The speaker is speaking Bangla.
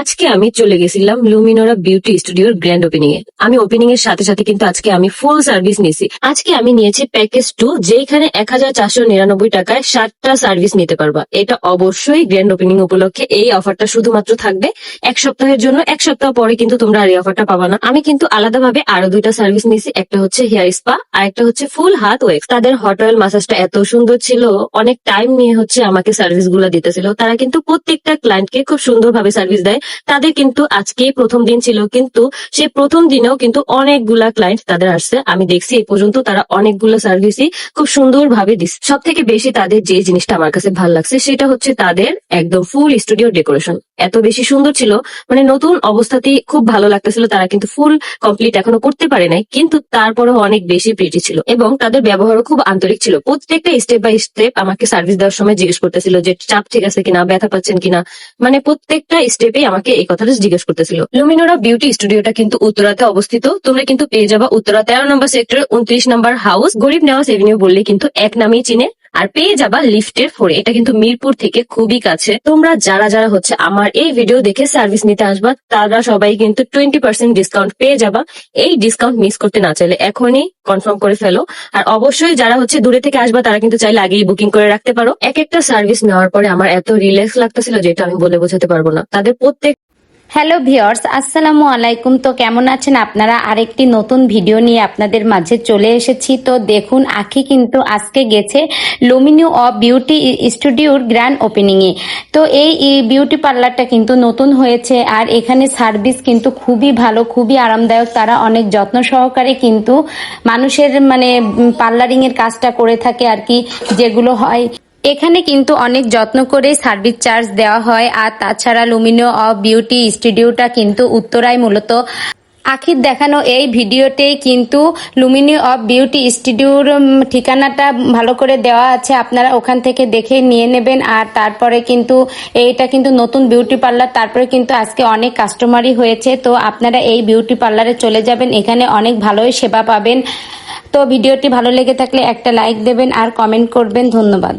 আজকে আমি চলে গেছিলাম লুমিনোরা বিউটি স্টুডিওর গ্র্যান্ড ওপেনিং এ। আমি ওপেনিং এর সাথে সাথে কিন্তু আজকে আমি ফুল সার্ভিস নিয়েছি। আজকে আমি নিয়েছি প্যাকেজ টু যেখানে এক হাজার চারশো নিরানব্বই টাকায় সাতটা সার্ভিস নিতে পারবা। এটা অবশ্যই গ্র্যান্ড ওপেনিং উপলক্ষে এই অফারটা শুধুমাত্র থাকবে। এক সপ্তাহের জন্য, এক সপ্তাহ পরে কিন্তু তোমরা আর এই অফারটা পাবা না। আমি কিন্তু আলাদাভাবে আরও দুইটা সার্ভিস নিয়েছি। একটা হচ্ছে হেয়ার স্পা আর একটা হচ্ছে ফুল হাত ওয়েক্স তাদের হট অয়েল মাসাজটা এত সুন্দর ছিল, অনেক টাইম নিয়ে হচ্ছে আমাকে সার্ভিসগুলো দিতেছিল। তারা কিন্তু প্রত্যেকটা ক্লায়েন্টকে খুব সুন্দরভাবে সার্ভিস দেয়। তাদের কিন্তু আজকে প্রথম দিন ছিল, কিন্তু সে প্রথম দিনেও কিন্তু অনেকগুলা ক্লায়েন্ট তাদের আসছে। আমি দেখছি এই পর্যন্ত তারা অনেকগুলো সার্ভিসই খুব সুন্দরভাবে দিচ্ছে। সব থেকে বেশি তাদের যে জিনিসটা আমার কাছে ভালো লাগছে, সেটা হচ্ছে তাদের একদম ফুল স্টুডিও ডেকোরেশন এত বেশি সুন্দর ছিল মানে নতুন অবস্থাতেই খুব ভালো লাগতেছিল, তারা কিন্তু ফুল কমপ্লিট এখনও করতে পারে নাই, কিন্তু তারপরেও অনেক বেশি প্রিটি ছিল এবং তাদের ব্যবহারও খুব আন্তরিক ছিল। প্রত্যেকটা স্টেপ বাই স্টেপ আমাকে সার্ভিস দেওয়ার সময় জিজ্ঞেস করতেছিল যে চাপ ঠিক আছে কিনা, ব্যথা পাচ্ছেন কিনা মানে প্রত্যেকটা স্টেপে আমাকে এই কথাটা জিজ্ঞেস করতেছিল। লুমিনোরা বিউটি স্টুডিওটা কিন্তু উত্তরাতে অবস্থিত। তোমরা কিন্তু পেয়ে যাবা উত্তরা তেরো নম্বর সেক্টর উনত্রিশ নম্বর হাউস। গরিব নেওয়াজ এভিনিউ বললে কিন্তু এক নামেই চিনে। আর পেয়ে যাবা লিফটের ফোরে। এটা কিন্তু মিরপুর থেকে খুবই কাছে। তোমরা যারা যারা হচ্ছে আমার এই ভিডিও দেখে সার্ভিস নিতে আসবা, তারা সবাই কিন্তু টোয়েন্টি পার্সেন্ট ডিসকাউন্ট পেয়ে যাবা। এই ডিসকাউন্ট মিস করতে না চাইলে এখনই কনফার্ম করে ফেলো। আর অবশ্যই যারা হচ্ছে দূরে থেকে আসবা, তারা কিন্তু চাইলে আগেই বুকিং করে রাখতে পারো। এক একটা সার্ভিস নেওয়ার পরে আমার এত রিল্যাক্স লাগতেছিল যেটা আমি বলে বোঝাতে পারব না। তাদের প্রত্যেক হ্যালো ভিওর্স আসসালামু আলাইকুম। তো কেমন আছেন আপনারা? আরেকটি নতুন ভিডিও নিয়ে আপনাদের মাঝে চলে এসেছি। তো দেখুন, আখি কিন্তু আজকে গেছে লুমিনিও অফ বিউটি স্টুডিওর গ্র্যান্ড ওপেনিং এ তো এই বিউটি পার্লারটা কিন্তু নতুন হয়েছে আর এখানে সার্ভিস কিন্তু খুবই ভালো, খুবই আরামদায়ক। তারা অনেক যত্ন সহকারে কিন্তু মানুষের মানে পার্লারিং এর কাজটা করে থাকে আর কি, যেগুলো হয়। এখানে কিন্তু অনেক যত্ন করে সার্ভিস চার্জ দেওয়া হয়, আর তাছাড়া লুমিনো অফ বিউটি স্টুডিওটা কিন্তু উত্তরায় মূলত। আখির দেখানো এই ভিডিওতেই কিন্তু লুমিনি অফ বিউটি স্টুডিওর ঠিকানাটা ভালো করে দেওয়া আছে, আপনারা ওখান থেকে দেখে নিয়ে নেবেন। আর তারপরে কিন্তু এইটা কিন্তু নতুন বিউটি পার্লার তারপরে কিন্তু আজকে অনেক কাস্টমারই হয়েছে। তো আপনারা এই বিউটি পার্লারে চলে যাবেন, এখানে অনেক ভালোই সেবা পাবেন। তো ভিডিওটি ভালো লেগে থাকলে একটা লাইক দেবেন আর কমেন্ট করবেন। ধন্যবাদ।